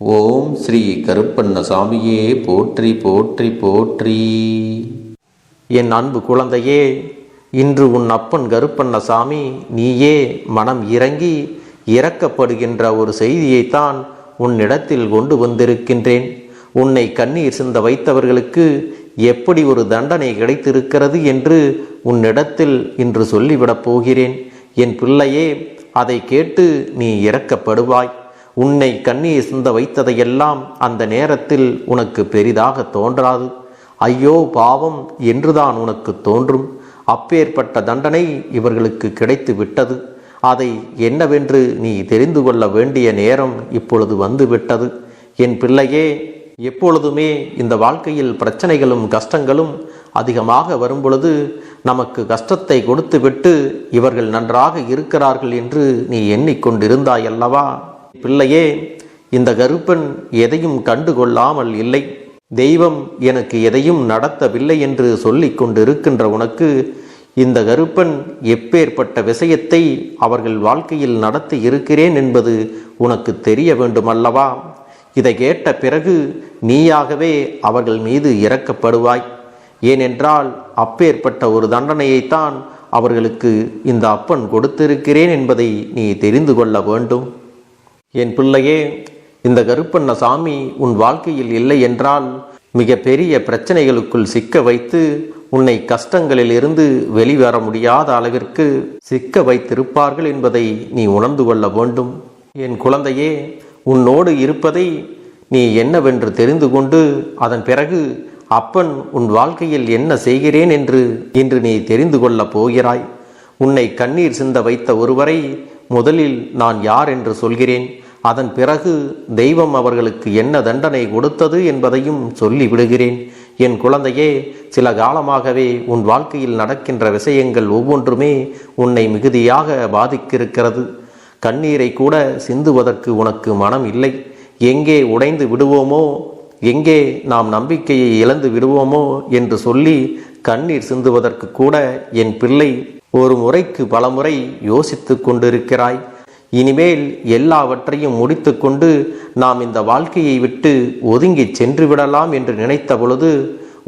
ஓம் ஸ்ரீ கருப்பண்ணசாமியே போற்றி போற்றி போற்றி. என் அன்பு குழந்தையே இன்று உன் அப்பன் கருப்பண்ணசாமி நீயே மனம் இறங்கி இறக்கப்படுகின்ற ஒரு செய்தியைத்தான் உன்னிடத்தில் கொண்டு வந்திருக்கின்றேன். உன்னை கண்ணீர் சிந்த வைத்தவர்களுக்கு எப்படி ஒரு தண்டனை கிடைத்திருக்கிறது என்று உன்னிடத்தில் இன்று சொல்லிவிடப் போகிறேன். என் பிள்ளையே அதை கேட்டு நீ இறக்கப்படுவாய். உன்னை கண்ணீர் சிந்த வைத்ததையெல்லாம் அந்த நேரத்தில் உனக்கு பெரிதாக தோன்றாது. ஐயோ பாவம் என்றுதான் உனக்கு தோன்றும். அப்பேற்பட்ட தண்டனை இவர்களுக்கு கிடைத்து விட்டது. அதை என்னவென்று நீ தெரிந்து கொள்ள வேண்டிய நேரம் இப்பொழுது வந்துவிட்டது என் பிள்ளையே எப்பொழுதுமே இந்த வாழ்க்கையில் பிரச்சனைகளும் கஷ்டங்களும் அதிகமாக வரும்பொழுது நமக்கு கஷ்டத்தை கொடுத்துவிட்டு இவர்கள் நன்றாக இருக்கிறார்கள் என்று நீ எண்ணிக்கொண்டிருந்தாய் அல்லவா பிள்ளையே இந்த கருப்பன் எதையும் கண்டுகொள்ளாமல் இல்லை. தெய்வம் எனக்கு எதையும் நடத்தவில்லை என்று சொல்லிக் கொண்டிருக்கின்ற உனக்கு இந்த கருப்பன் எப்பேற்பட்ட விஷயத்தை அவர்கள் வாழ்க்கையில் நடத்தி இருக்கிறேன் என்பது உனக்கு தெரிய வேண்டுமல்லவா? இதை கேட்ட பிறகு நீயாகவே அவர்கள் மீது இறக்கப்படுவாய் ஏனென்றால் அப்பேற்பட்ட ஒரு தண்டனையைத்தான் அவர்களுக்கு இந்த அப்பன் கொடுத்திருக்கிறேன் என்பதை நீ தெரிந்து கொள்ள வேண்டும். என் பிள்ளையே இந்த கருப்பண்ண சாமி உன் வாழ்க்கையில் இல்லை என்றால் மிக பெரிய பிரச்சனைகளுக்குள் சிக்க வைத்து உன்னை கஷ்டங்களில் இருந்து வெளிவர முடியாத அளவிற்கு சிக்க வைத்திருப்பார்கள் என்பதை நீ உணர்ந்து கொள்ள வேண்டும். என் குழந்தையே உன்னோடு இருப்பதை நீ என்னவென்று தெரிந்து கொண்டு அதன் பிறகு அப்பன் உன் வாழ்க்கையில் என்ன செய்கிறேன் என்று இன்று நீ தெரிந்து கொள்ளப் போகிறாய். உன்னை கண்ணீர் சிந்த வைத்த ஒருவரை முதலில் நான் யார் என்று சொல்கிறேன். அதன் பிறகு தெய்வம் அவர்களுக்கு என்ன தண்டனை கொடுத்தது என்பதையும் சொல்லி விடுகிறேன் என் குழந்தையே சில காலமாகவே உன் வாழ்க்கையில் நடக்கின்ற விஷயங்கள் ஒவ்வொன்றுமே உன்னை மிகுதியாக பாதிக்கிருக்கிறது கண்ணீரை கூட சிந்துவதற்கு உனக்கு மனம் இல்லை. எங்கே உடைந்து விடுவோமோ எங்கே நாம் நம்பிக்கையை இழந்து விடுவோமோ என்று சொல்லி கண்ணீர் சிந்துவதற்கு கூட என் பிள்ளை ஒரு முறைக்கு பலமுறை யோசித்து கொண்டிருக்கிறாய். இனிமேல் எல்லாவற்றையும் முடித்துக்கொண்டு நாம் இந்த வாழ்க்கையை விட்டு ஒதுங்கி சென்று விடலாம் என்று நினைத்த பொழுது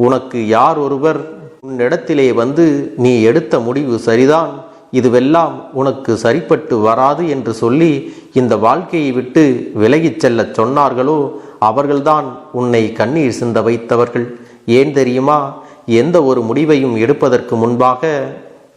உனக்கு யார் ஒருவர் உன்னிடத்திலே வந்து நீ எடுத்த முடிவு சரிதான். இதுவெல்லாம் உனக்கு சரிப்பட்டு வராது என்று சொல்லி இந்த வாழ்க்கையை விட்டு விலகிச் செல்லச் சொன்னார்களோ அவர்கள்தான் உன்னை கண்ணீர் சிந்த வைத்தவர்கள். ஏன் தெரியுமா? எந்த ஒரு முடிவையும் எடுப்பதற்கு முன்பாக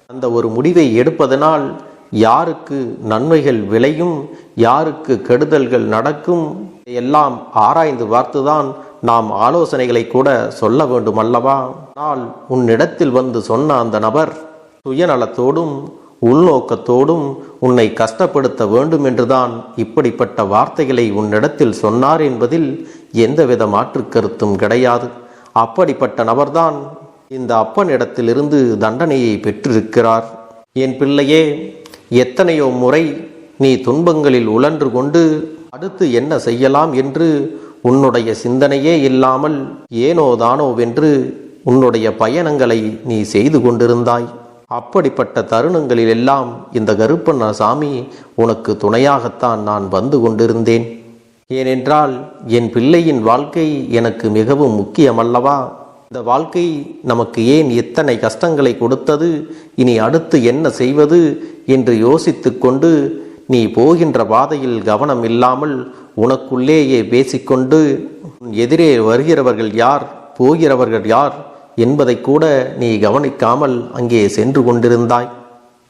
அந்த ஒரு முடிவை எடுப்பதனால் யாருக்கு நன்மைகள் விளையும் யாருக்கு கெடுதல்கள் நடக்கும் எல்லாம் ஆராய்ந்து பார்த்துதான் நாம் ஆலோசனைகளை கூட சொல்ல வேண்டும் அல்லவா ஆனால் உன்னிடத்தில் வந்து சொன்ன அந்த நபர் சுயநலத்தோடும் உள்நோக்கத்தோடும் உன்னை கஷ்டப்படுத்த வேண்டும் என்றுதான் இப்படிப்பட்ட வார்த்தைகளை உன்னிடத்தில் சொன்னார் என்பதில் எந்தவித மாற்று கருத்தும் கிடையாது. அப்படிப்பட்ட நபர்தான் இந்த அப்பனிடத்திலிருந்து தண்டனையை பெற்றிருக்கிறார். என் பிள்ளையே எத்தனையோ முறை நீ துன்பங்களில் உழன்று கொண்டு அடுத்து என்ன செய்யலாம் என்று உன்னுடைய சிந்தனையே இல்லாமல் ஏனோ தானோவென்று உன்னுடைய பயணங்களை நீ செய்து கொண்டிருந்தாய். அப்படிப்பட்ட தருணங்களில் எல்லாம் இந்த கருப்பண்ண சாமி உனக்கு துணையாகத்தான் நான் வந்து கொண்டிருந்தேன். ஏனென்றால் என் பிள்ளையின் வாழ்க்கை எனக்கு மிகவும் முக்கியமல்லவா? இந்த வாழ்க்கை நமக்கு ஏன் எத்தனை கஷ்டங்களை கொடுத்தது? இனி அடுத்து என்ன செய்வது? என்று யோசித்து கொண்டு நீ போகின்ற பாதையில் கவனம் இல்லாமல் உனக்குள்ளேயே பேசிக்கொண்டு உன் எதிரே வருகிறவர்கள் யார்? போகிறவர்கள் யார்? என்பதை கூட நீ கவனிக்காமல் அங்கே சென்று கொண்டிருந்தாய்.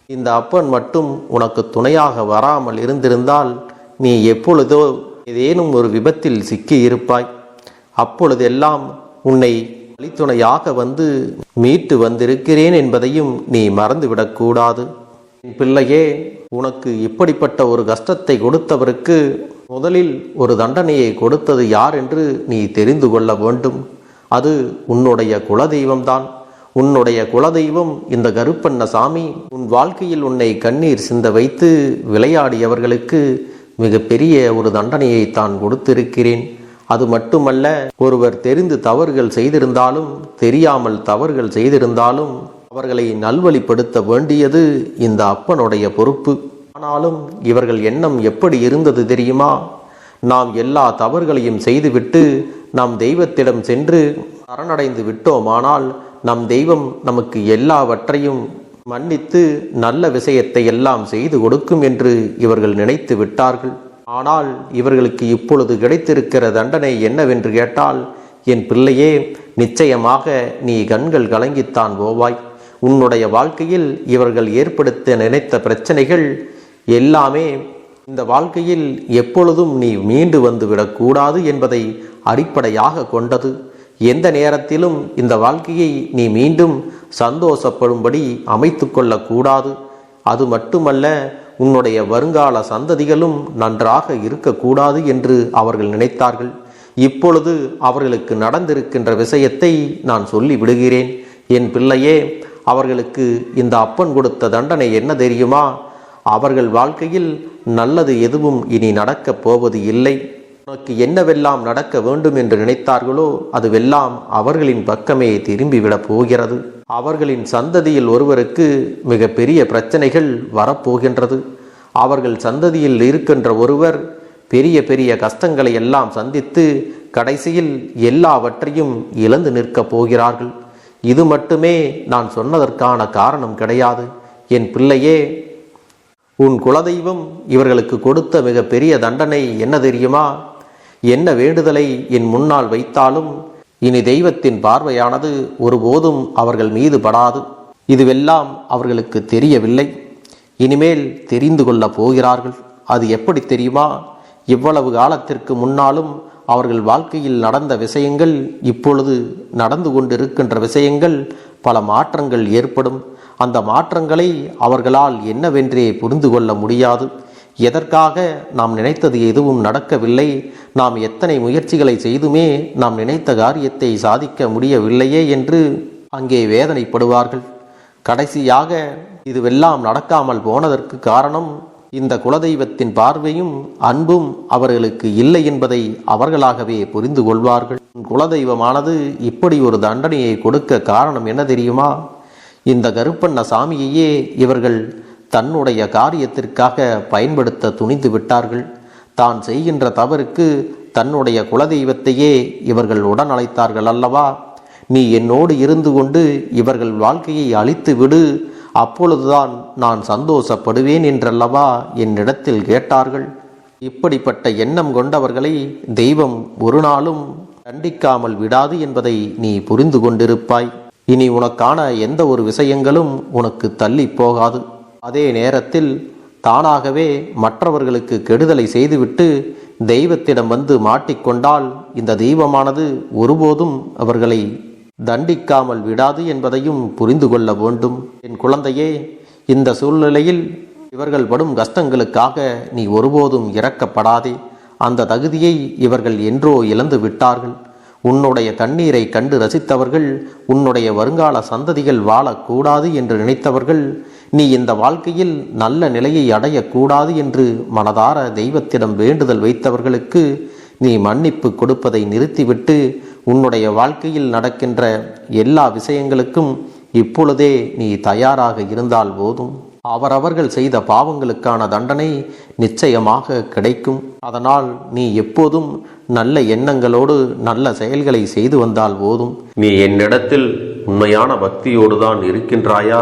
இந்த அப்பன் மட்டும் உனக்கு துணையாக வராமல் இருந்திருந்தால் நீ எப்பொழுதோ ஏதேனும் ஒரு விபத்தில் சிக்கி இருப்பாய் அப்பொழுதெல்லாம் உன்னை வழித்துணையாக வந்து மீட்டு வந்திருக்கிறேன் என்பதையும் நீ மறந்துவிடக்கூடாது என் பிள்ளையே உனக்கு இப்படிப்பட்ட ஒரு கஷ்டத்தை கொடுத்தவருக்கு முதலில் ஒரு தண்டனையை கொடுத்தது யார் என்று நீ தெரிந்து கொள்ள வேண்டும். அது உன்னுடைய குலதெய்வம்தான். உன்னுடைய குலதெய்வம் இந்த கருப்பண்ண சாமி உன் வாழ்க்கையில் உன்னை கண்ணீர் சிந்த வைத்து விளையாடியவர்களுக்கு மிகப்பெரிய ஒரு தண்டனையை தான் கொடுத்திருக்கிறேன். அது மட்டுமல்ல ஒருவர் தெரிந்து தவறுகள் செய்திருந்தாலும் தெரியாமல் தவறுகள் செய்திருந்தாலும் அவர்களை நல்வழிப்படுத்த வேண்டியது இந்த அப்பனுடைய பொறுப்பு. ஆனாலும் இவர்கள் எண்ணம் எப்படி இருந்தது தெரியுமா? நாம் எல்லா தவறுகளையும் செய்துவிட்டு நம் தெய்வத்திடம் சென்று சரணடைந்து விட்டோமானால் நம் தெய்வம் நமக்கு எல்லாவற்றையும் மன்னித்து நல்ல விஷயத்தை எல்லாம் செய்து கொடுக்கும் என்று இவர்கள் நினைத்து விட்டார்கள். ஆனால் இவர்களுக்கு இப்பொழுது கிடைத்திருக்கிற தண்டனை என்னவென்று கேட்டால் என் பிள்ளையே நிச்சயமாக நீ கண்கள் கலங்கித்தான் போவாய். உன்னுடைய வாழ்க்கையில் இவர்கள் ஏற்படுத்த நினைத்த பிரச்சனைகள் எல்லாமே இந்த வாழ்க்கையில் எப்பொழுதும் நீ மீண்டு வந்து விடக்கூடாது என்பதை அடிப்படையாக கொண்டது. எந்த நேரத்திலும் இந்த வாழ்க்கையை நீ மீண்டும் சந்தோஷப்படும்படி அமைத்து கொள்ளக்கூடாது. அது மட்டுமல்ல உன்னுடைய வருங்கால சந்ததிகளும் நன்றாக இருக்கக்கூடாது என்று அவர்கள் நினைத்தார்கள். இப்பொழுது அவர்களுக்கு நடந்திருக்கின்ற விஷயத்தை நான் சொல்லி விடுகிறேன் என் பிள்ளையே அவர்களுக்கு இந்த அப்பன் கொடுத்த தண்டனை என்ன தெரியுமா? அவர்கள் வாழ்க்கையில் நல்லது எதுவும் இனி நடக்கப் போவது இல்லை. உனக்கு என்னவெல்லாம் நடக்க வேண்டும் என்று நினைத்தார்களோ அதுவெல்லாம் அவர்களின் பக்கமே திரும்பிவிடப் போகிறது. அவர்களின் சந்ததியில் ஒருவருக்கு மிக பெரிய பிரச்சனைகள் வரப்போகின்றது. அவர்கள் சந்ததியில் இருக்கின்ற ஒருவர் பெரிய பெரிய கஷ்டங்களை எல்லாம் சந்தித்து கடைசியில் எல்லாவற்றையும் இழந்து நிற்கப் போகிறார்கள். இது மட்டுமே நான் சொன்னதற்கான காரணம் கிடையாது. என் பிள்ளையே உன் குலதெய்வம் இவர்களுக்கு கொடுத்த மிக பெரிய தண்டனை என்ன தெரியுமா? என்ன வேண்டுதலை என் முன்னால் வைத்தாலும் இனி தெய்வத்தின் பார்வையானது ஒருபோதும் அவர்கள் மீது படாது. இதுவெல்லாம் அவர்களுக்கு தெரியவில்லை. இனிமேல் தெரிந்து கொள்ளப் போகிறார்கள். அது எப்படி தெரியுமா? இவ்வளவு காலத்திற்கு முன்னாலும் அவர்கள் வாழ்க்கையில் நடந்த விஷயங்கள் இப்பொழுது நடந்து கொண்டிருக்கின்ற விஷயங்கள் பல மாற்றங்கள் ஏற்படும். அந்த மாற்றங்களை அவர்களால் என்னவென்றே புரிந்து கொள்ள முடியாது. எதற்காக நாம் நினைத்தது எதுவும் நடக்கவில்லை? நாம் எத்தனை முயற்சிகளை செய்துமே நாம் நினைத்த காரியத்தை சாதிக்க முடியவில்லையே என்று அங்கே வேதனைப்படுவார்கள். கடைசியாக இதுவெல்லாம் நடக்காமல் போனதற்கு காரணம் இந்த குலதெய்வத்தின் பார்வையும் அன்பும் அவர்களுக்கு இல்லை என்பதை அவர்களாகவே புரிந்து கொள்வார்கள். குலதெய்வமானது இப்படி ஒரு தண்டனையை கொடுக்க காரணம் என்ன தெரியுமா? இந்த கருப்பண்ண சாமியையே இவர்கள் தன்னுடைய காரியத்திற்காக பயன்படுத்த துணிந்து விட்டார்கள். தான் செய்கின்ற தவறுக்கு தன்னுடைய குலதெய்வத்தையே இவர்கள் உடன் அழைத்தார்கள் அல்லவா? நீ என்னோடு இருந்து கொண்டு இவர்கள் வாழ்க்கையை அழித்து விடு. அப்பொழுதுதான் நான் சந்தோஷப்படுவேன் என்றல்லவா என்னிடத்தில் கேட்டார்கள். இப்படிப்பட்ட எண்ணம் கொண்டவர்களை தெய்வம் ஒரு நாளும் தண்டிக்காமல் விடாது என்பதை நீ புரிந்து கொண்டிருப்பாய். இனி உனக்கான எந்த ஒரு விஷயங்களும் உனக்கு தள்ளி போகாது. அதே நேரத்தில் தானாகவே மற்றவர்களுக்கு கெடுதலை செய்துவிட்டு தெய்வத்திடம் வந்து மாட்டிக்கொண்டால் இந்த தெய்வமானது ஒருபோதும் அவர்களை தண்டிக்காமல் விடாது என்பதையும் புரிந்து கொள்ள வேண்டும். என் குழந்தையே இந்த சூழ்நிலையில் இவர்கள் படும் கஷ்டங்களுக்காக நீ ஒருபோதும் இறக்கப்படாதே அந்த தகுதியை இவர்கள் என்றோ இழந்து விட்டார்கள். உன்னுடைய கண்ணீரை கண்டு ரசித்தவர்கள் உன்னுடைய வருங்கால சந்ததிகள் வாழக்கூடாது என்று நினைத்தவர்கள் நீ இந்த வாழ்க்கையில் நல்ல நிலையை அடையக்கூடாது என்று மனதார தெய்வத்திடம் வேண்டுதல் வைத்தவர்களுக்கு நீ மன்னிப்பு கொடுப்பதை நிறுத்திவிட்டு உன்னுடைய வாழ்க்கையில் நடக்கின்ற எல்லா விஷயங்களுக்கும் இப்பொழுதே நீ தயாராக இருந்தால் போதும். அவரவர்கள் செய்த பாவங்களுக்கான தண்டனை நிச்சயமாக கிடைக்கும். அதனால் நீ எப்போதும் நல்ல எண்ணங்களோடு நல்ல செயல்களை செய்து வந்தால் போதும். நீ என்னிடத்தில் உண்மையான பக்தியோடு தான் இருக்கின்றாயா?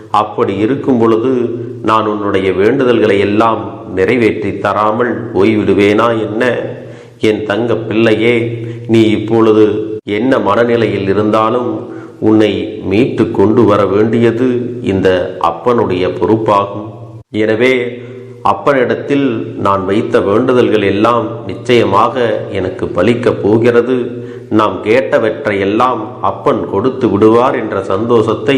அப்படி இருக்கும் பொழுது நான் உன்னுடைய வேண்டுதல்களை எல்லாம் நிறைவேற்றி தராமல் போய்விடுவேனா என்ன? என் தங்க பிள்ளையே நீ இப்பொழுது என்ன மனநிலையில் இருந்தாலும் உன்னை மீட்டு கொண்டு வர வேண்டியது இந்த அப்பனுடைய பொறுப்பாகும். எனவே அப்பனிடத்தில் நான் வைத்த வேண்டுதல்கள் எல்லாம் நிச்சயமாக எனக்கு பலிக்கப் போகிறது. நாம் கேட்டவற்றையெல்லாம் அப்பன் கொடுத்து விடுவார் என்ற சந்தோஷத்தை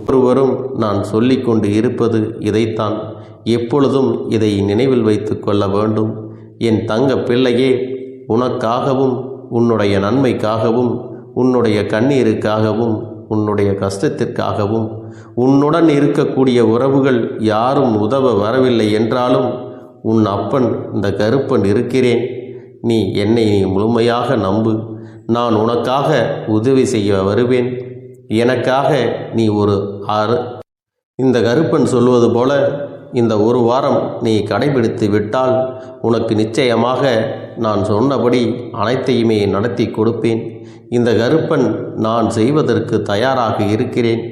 நான் சொல்லிக்கொண்டு இருப்பது இதைத்தான். எப்பொழுதும் இதை நினைவில் வைத்து கொள்ள வேண்டும். என் தங்க பிள்ளையே உனக்காகவும் உன்னுடைய நன்மைக்காகவும் உன்னுடைய கண்ணீருக்காகவும் உன்னுடைய கஷ்டத்திற்காகவும் உன்னுடன் இருக்கக்கூடிய உறவுகள் யாரும் உதவ வரவில்லை என்றாலும் உன் அப்பன் இந்த கருப்பன் இருக்கிறேன். நீ என்னை நீ முழுமையாக நம்பு. நான் உனக்காக உதவி செய்ய வருவேன். எனக்காக நீ ஒரு ஆறு இந்த கருப்பன் சொல்வது போல இந்த ஒரு வாரம் நீ கடைபிடித்து விட்டால் உனக்கு நிச்சயமாக நான் சொன்னபடி அனைத்தையுமே நடத்தி கொடுப்பேன். இந்த கருப்பன் நான் செய்வதற்கு தயாராக இருக்கிறேன்.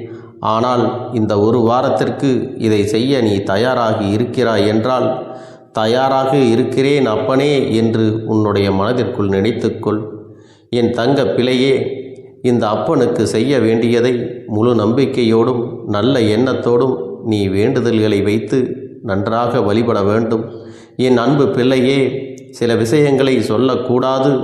ஆனால் இந்த ஒரு வாரத்திற்கு இதை செய்ய நீ தயாராகி இருக்கிறாய் என்றால் தயாராக இருக்கிறேன் அப்பனே என்று உன்னுடைய மனதிற்குள் நினைத்துக்கொள். என் தங்க பிழையே இந்த அப்பனுக்கு செய்ய வேண்டியதை முழு நம்பிக்கையோடும் நல்ல எண்ணத்தோடும் நீ வேண்டுதல்களை வைத்து நன்றாக வழிபட வேண்டும். என் அன்பு பிள்ளையே சில விஷயங்களை சொல்லக்கூடாது.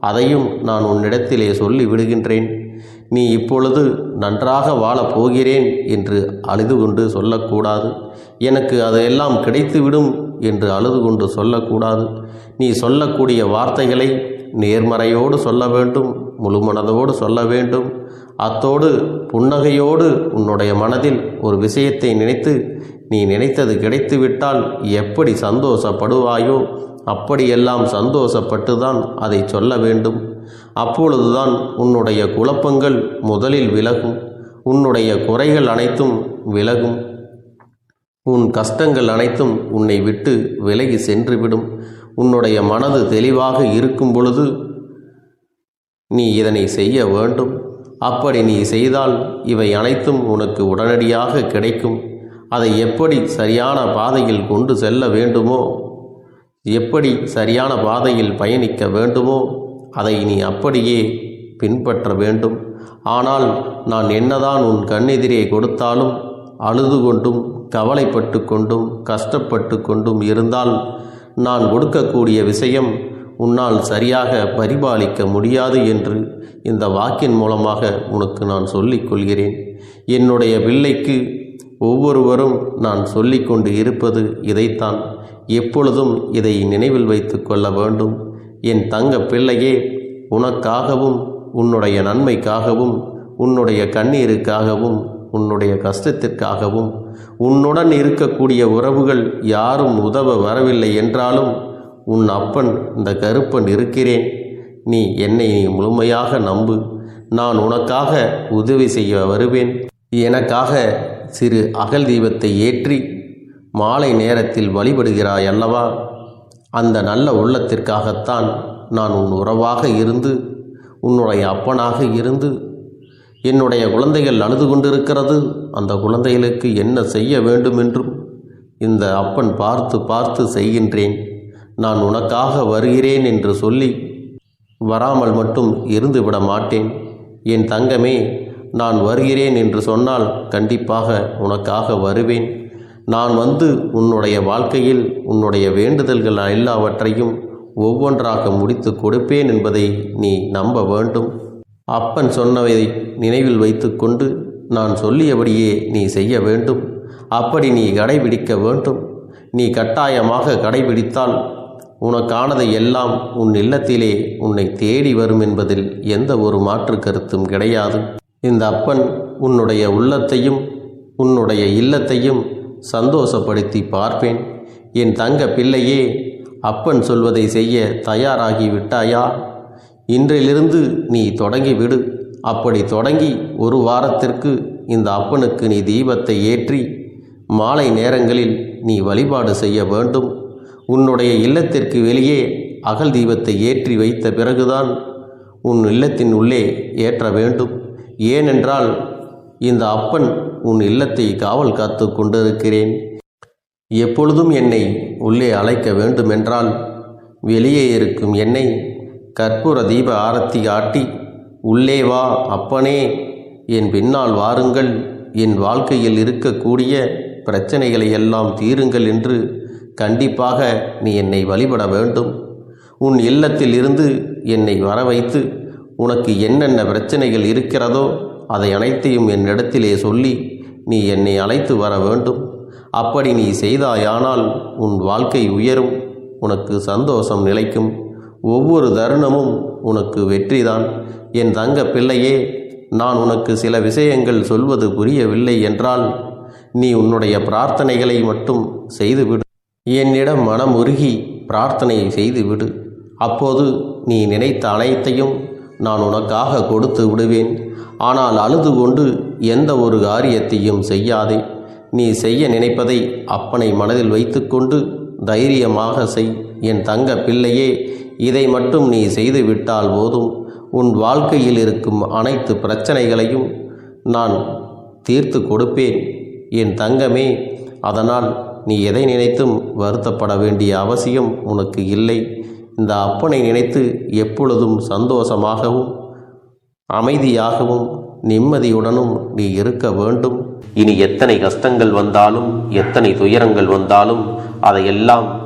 அதையும் நான் உன்னிடத்திலே சொல்லி விடுகின்றேன். நீ இப்பொழுது நன்றாக வாழப் போகிறேன் என்று அழுது கொண்டு சொல்லக்கூடாது. எனக்கு அதையெல்லாம் கிடைத்துவிடும் என்று அழுது கொண்டு சொல்லக்கூடாது. நீ சொல்லக்கூடிய வார்த்தைகளை நேர்மறையோடு சொல்ல வேண்டும் முழுமனதோடு சொல்ல வேண்டும். அத்தோடு புன்னகையோடு உன்னுடைய மனதில் ஒரு விஷயத்தை நினைத்து நீ நினைத்தது கிடைத்துவிட்டால் எப்படி சந்தோஷப்படுவாயோ அப்படியெல்லாம் சந்தோஷப்பட்டு தான் அதை சொல்ல வேண்டும். அப்பொழுதுதான் உன்னுடைய குழப்பங்கள் முதலில் விலகும் உன்னுடைய குறைகள் அனைத்தும் விலகும். உன் கஷ்டங்கள் அனைத்தும் உன்னை விட்டு விலகி சென்றுவிடும். உன்னுடைய மனது தெளிவாக இருக்கும் பொழுது நீ இதனை செய்ய வேண்டும். அப்படி நீ செய்தால் இவை அனைத்தும் உனக்கு உடனடியாக கிடைக்கும். அதை எப்படி சரியான பாதையில் கொண்டு செல்ல வேண்டுமோ எப்படி சரியான பாதையில் பயணிக்க வேண்டுமோ அதை நீ அப்படியே பின்பற்ற வேண்டும். ஆனால் நான் என்னதான் உன் கண்ணெதிரே கொடுத்தாலும் அழுது கொண்டும் கவலைப்பட்டு கொண்டும் கஷ்டப்பட்டு கொண்டும் இருந்தால் நான் கொடுக்கக்கூடிய விஷயம் உன்னால் சரியாக பரிபாலிக்க முடியாது என்று இந்த வாக்கின் மூலமாக உனக்கு நான் சொல்லிக் கொள்கிறேன். என்னுடைய பிள்ளைக்கு ஒவ்வொருவரும் நான் சொல்லிக்கொண்டு இருப்பது இதைத்தான். எப்பொழுதும் இதை நினைவில் வைத்து கொள்ள வேண்டும். என் தங்க பிள்ளையே உனக்காகவும் உன்னுடைய நன்மைக்காகவும் உன்னுடைய கண்ணீருக்காகவும் உன்னுடைய கஷ்டத்திற்காகவும் உன்னுடன் இருக்கக்கூடிய உறவுகள் யாரும் உதவ வரவில்லை என்றாலும் உன் அப்பன் இந்த கருப்பன் இருக்கிறேன். நீ என்னை நீ முழுமையாக நம்பு. நான் உனக்காக உதவி செய்ய வருவேன். எனக்காக சிறு அகல் தீபத்தை ஏற்றி மாலை நேரத்தில் வழிபடுகிறாய் அல்லவா? அந்த நல்ல உள்ளத்திற்காகத்தான் நான் உன் உறவாக இருந்து உன்னுடைய அப்பனாக இருந்து என்னுடைய குழந்தைகள் அழுது கொண்டிருக்கிறது. அந்த குழந்தைகளுக்கு என்ன செய்ய வேண்டும் என்றும் இந்த அப்பன் பார்த்து பார்த்து செய்கின்றேன். நான் உனக்காக வருகிறேன் என்று சொல்லி வராமல் மட்டும் இருந்து விட மாட்டேன். என் தங்கமே நான் வருகிறேன் என்று சொன்னால் கண்டிப்பாக உனக்காக வருவேன். நான் வந்து உன்னுடைய வாழ்க்கையில் உன்னுடைய வேண்டுதல்கள் எல்லாவற்றையும் ஒவ்வொன்றாக முடித்து கொடுப்பேன் என்பதை நீ நம்ப வேண்டும். அப்பன் சொன்னவை நினைவில் வைத்துக்கொண்டு நான் சொல்லியபடியே நீ செய்ய வேண்டும். அப்படி நீ கடைபிடிக்க வேண்டும். நீ கட்டாயமாக கடைபிடித்தால் உனக்கானதை எல்லாம் உன் இல்லத்திலே உன்னை தேடி வரும் என்பதில் எந்த ஒரு மாற்று கருத்தும் கிடையாது. இந்த அப்பன் உன்னுடைய உள்ளத்தையும் உன்னுடைய இல்லத்தையும் சந்தோஷப்படுத்தி பார்ப்பேன். என் தங்க பிள்ளையே அப்பன் சொல்வதை செய்ய தயாராகி விட்டாயா? இன்றிலிருந்து நீ தொடங்கி விடு அப்படி தொடங்கி ஒரு வாரத்திற்கு இந்த அப்பனுக்கு நீ தீபத்தை ஏற்றி மாலை நேரங்களில் நீ வழிபாடு செய்ய வேண்டும். உன்னுடைய இல்லத்திற்கு வெளியே அகல் தீபத்தை ஏற்றி வைத்த பிறகுதான் உன் இல்லத்தின் உள்ளே ஏற்ற வேண்டும். ஏனென்றால் இந்த அப்பன் உன் இல்லத்தை காவல் காத்து கொண்டிருக்கிறேன். எப்பொழுதும் என்னை உள்ளே அழைக்க வேண்டுமென்றால் வெளியே இருக்கும் என்னை கற்பூர தீப ஆரத்தி ஆட்டி உள்ளே வா அப்பனே என் பின்னால் வாருங்கள். என் வாழ்க்கையில் இருக்கக்கூடிய பிரச்சனைகளை எல்லாம் தீருங்கள் என்று கண்டிப்பாக நீ என்னை வழிபட வேண்டும். உன் இல்லத்தில் இருந்து என்னை வர வைத்து உனக்கு என்னென்ன பிரச்சனைகள் இருக்கிறதோ அதை அனைத்தையும் என்னிடத்திலே சொல்லி நீ என்னை அழைத்து வர வேண்டும். அப்படி நீ செய்தாயானால் உன் வாழ்க்கை உயரும் உனக்கு சந்தோஷம் நிலைக்கும். ஒவ்வொரு தருணமும் உனக்கு வெற்றிதான். என் தங்க பிள்ளையே நான் உனக்கு சில விஷயங்கள் சொல்வது புரியவில்லை என்றால் நீ உன்னுடைய பிரார்த்தனைகளை மட்டும் செய்துவிடு. என்னிடம் மனமுருகி பிரார்த்தனை செய்துவிடு. அப்போது நீ நினைத்த அனைத்தையும் நான் உனக்காக கொடுத்து விடுவேன். ஆனால் அழுது கொண்டு எந்த ஒரு காரியத்தையும் செய்யாதே. நீ செய்ய நினைப்பதை அப்பனை மனதில் வைத்துக்கொண்டு தைரியமாக செய். என் தங்க பிள்ளையே இதை மட்டும் நீ செய்து விட்டால் போதும். உன் வாழ்க்கையில் இருக்கும் அனைத்து பிரச்சனைகளையும் நான் தீர்த்து கொடுப்பேன். என் தங்கமே அதனால் நீ எதை நினைத்தும் வருத்தப்பட வேண்டிய அவசியம் உனக்கு இல்லை. இந்த அப்பனை நினைத்து எப்பொழுதும் சந்தோஷமாகவும் அமைதியாகவும் நிம்மதியுடனும் நீ இருக்க வேண்டும். இனி எத்தனை கஷ்டங்கள் வந்தாலும் எத்தனை துயரங்கள் வந்தாலும் அதையெல்லாம்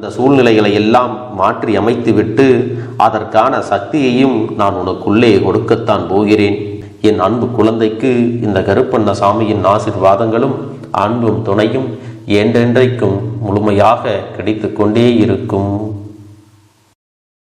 அந்த சூழ்நிலைகளை எல்லாம் மாற்றி அமைத்துவிட்டு அதற்கான சக்தியையும் நான் உனக்குள்ளே கொடுக்கத்தான் போகிறேன். என் அன்பு குழந்தைக்கு இந்த கருப்பண்ண சாமியின் ஆசிர்வாதங்களும் அன்பும் துணையும் என்றென்றைக்கும் முழுமையாக கிடைத்து கொண்டே இருக்கும்.